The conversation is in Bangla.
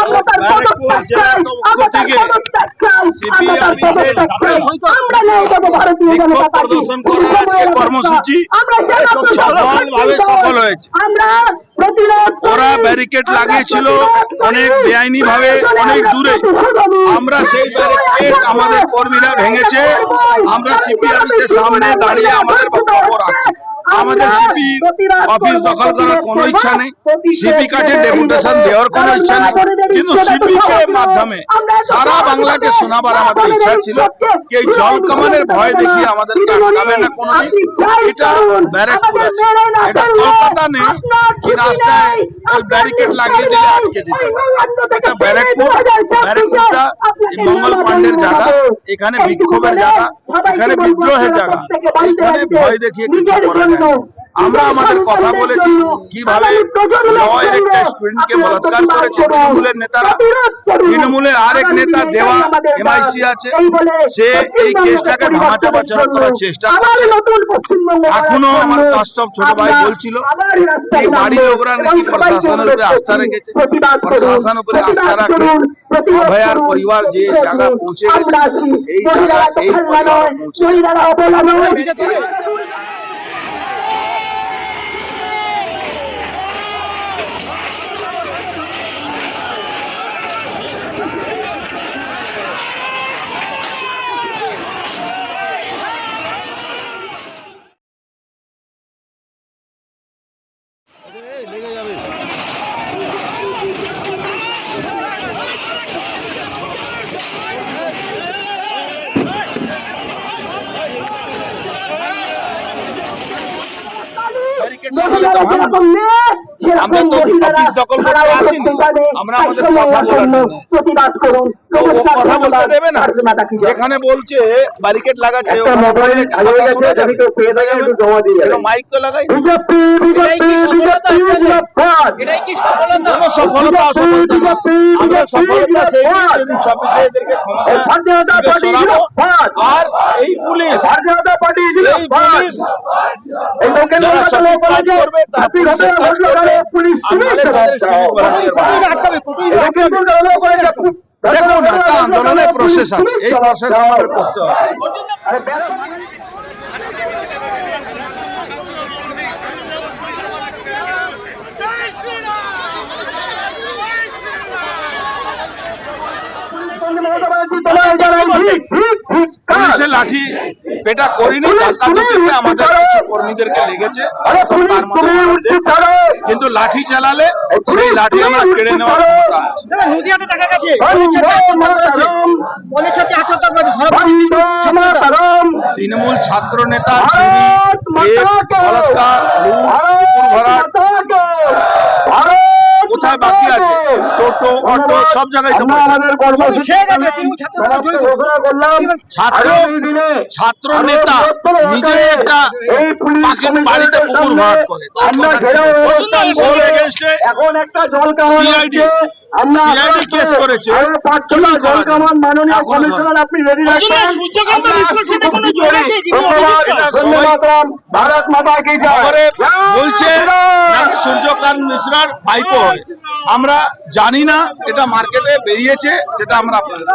আমরা তার পদত্যাগ চাই আমরা তার পদত্যাগ চাই আমরা তার পদত্যাগ চাই। আমরা নিয়ে যাব ভারতীয় জনতা পার্টি। প্রদর্শন করার আজকে কর্মসূচি। আমরা সফলভাবে সফল হয়েছে। আমরা ওরা ব্যারিকেড লাগিয়েছিল অনেক বেআইনি ভাবে অনেক দূরে। আমরা সেই ব্যারিকেড আমাদের কর্মীরা ভেঙেছে। আমরা সিপি সামনে দাঁড়িয়ে আমাদের বক্তব্য রাখছি। আমাদের সিপি অফিস দখল করার কোনো ইচ্ছা নেই। সিপি কাছে ডেপুটেশন দেওয়ার কোনো ইচ্ছা নেই। কিন্তু সিপি কে মাধ্যমে সারা বাংলাকে শোনাবার আমাদের ইচ্ছা ছিল। এই জল কামানের ভয় দেখিয়ে আমাদেরকে আটকাবে না কোনোদিন এটা ব্যারাকপুর আছে এটা কলকাতা নেই কি রাস্তায় ওই ব্যারিকেড লাগিয়ে দিলে আটকে দিতে এটা ব্যারাকপুর মঙ্গল পাণ্ডের জায়গা এখানে বিক্ষোভের জায়গা এখানে বিদ্রোহের জায়গা এখানে ভয় দেখিয়ে কিছু করা যায়। আমরা আমাদের কথা বলেছি কীভাবে লয়ের একটা স্টুডেন্টকে বলাৎকার করেছে তৃণমূলের নেতারা। তৃণমূলের আরেক নেতা দেওয়া এমআইসি আছে। সে এই কেসটাকে ধামাচাপা করার চেষ্টা করছে। এখনও আমার কাস্তব ছোট ভাই বলছিল এই বাড়ির লোকরা নাকি প্রশাসনের উপরে আস্থা রেখেছে প্রশাসন উপরে আস্থা রাখে অভয়ার পরিবার যে জায়গা পৌঁছে গেছে এই জায়গা এই পরিবার পৌঁছে গেছে। আমরা তো অফিস দখল করতে আসিনি। আমরা আমাদের কথা বলার জন্য। কথা বলতে দেবে না। যেখানে বলছে ব্যারিকেড লাগাচ্ছে হয়ে মাইক তো লাগাই। সফলতা সফলতা? সেই আর এই পুলিশ এই পুলিশ। তাহলে পুলিশ করেছে। দেখুন একটা আন্দোলনের প্রসেস আছে। এই প্রসেস আমাদের করতে হবে। লাঠি পেটা করিনি আমাদের কিছু কর্মীদেরকে লেগেছে। কিন্তু লাঠি চালালে সেই লাঠি আমরা কেড়ে নেওয়ার ক্ষমতা তৃণমূল ছাত্র নেতা বলাৎকার লুট ভরাট কোথায় বাকি আছে? টোটো অটো সব জায়গায় ছাত্র ছাত্র নেতা নিজে একটা পাখির বাড়িতে করে এখন একটা জল কেস করেছে। আপনি রেডি সূর্যকান্ত ভারত মাতা কি বলছে মিশ্রার ভাইপো। আমরা জানি না এটা মার্কেটে বেরিয়েছে সেটা আমরা আপনাদের